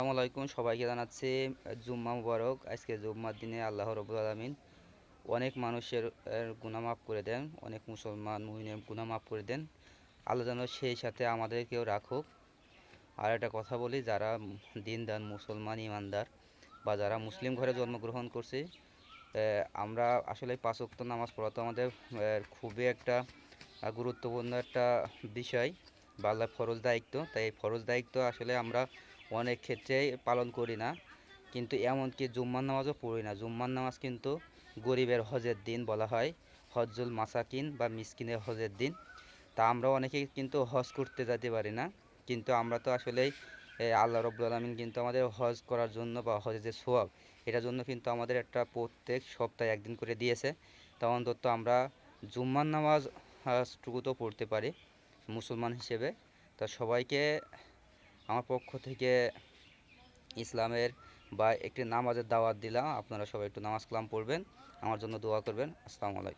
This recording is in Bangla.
আসসালামু আলাইকুম, সবাইকে জানাচ্ছি জুম্মা মুবারক। আজকে জুম্মার দিনে আল্লাহ রবুল আলমিন অনেক মানুষের এর মাফ করে দেন, অনেক মুসলমান মুমিনের গুনাহ মাফ করে দেন। আল্লাহ যেন সেই সাথে আমাদেরকেও রাখুক। আর একটা কথা বলি, যারা দিনদার মুসলমান, ইমানদার বা যারা মুসলিম ঘরে জন্মগ্রহণ করছে আমরা আসলে পাঁচ ওয়াক্ত নামাজ পড়া তো আমাদের খুবই একটা গুরুত্বপূর্ণ একটা বিষয় বা আল্লাহর ফরজ দায়িত্ব। তাই এই ফরজ দায়িত্ব আসলে আমরা অনেক ক্ষেত্রেই পালন করি না। কিন্তু এমনকি জুম্মার নামাজও পড়ি না। জুম্মার নামাজ কিন্তু গরিবের হজের দিন বলা হয়। হজ্জুল মাসাকিন বা মিসকিনের হজের দিন। তা আমরা অনেকেই কিন্তু হজ করতে যেতে পারি না। কিন্তু আমরা তো আসলেই আল্লাহ রব্বুল আলমিন কিন্তু আমাদের হজ করার জন্য বা হজের যে সোয়াব এটার জন্য কিন্তু আমাদের একটা প্রত্যেক সপ্তাহে একদিন করে দিয়েছে। তা অন্তত আমরা জুম্মার নামাজ টুকু তো পড়তে পারি মুসলমান হিসেবে। তা সবাইকে আমার পক্ষ থেকে ইসলামের বা একটি নামাজের দাওয়াত দিলাম। আপনারা সবাই একটু নামাজ কালাম পড়বেন। আমার জন্য দোয়া করবেন। আসসালামু আলাইকুম।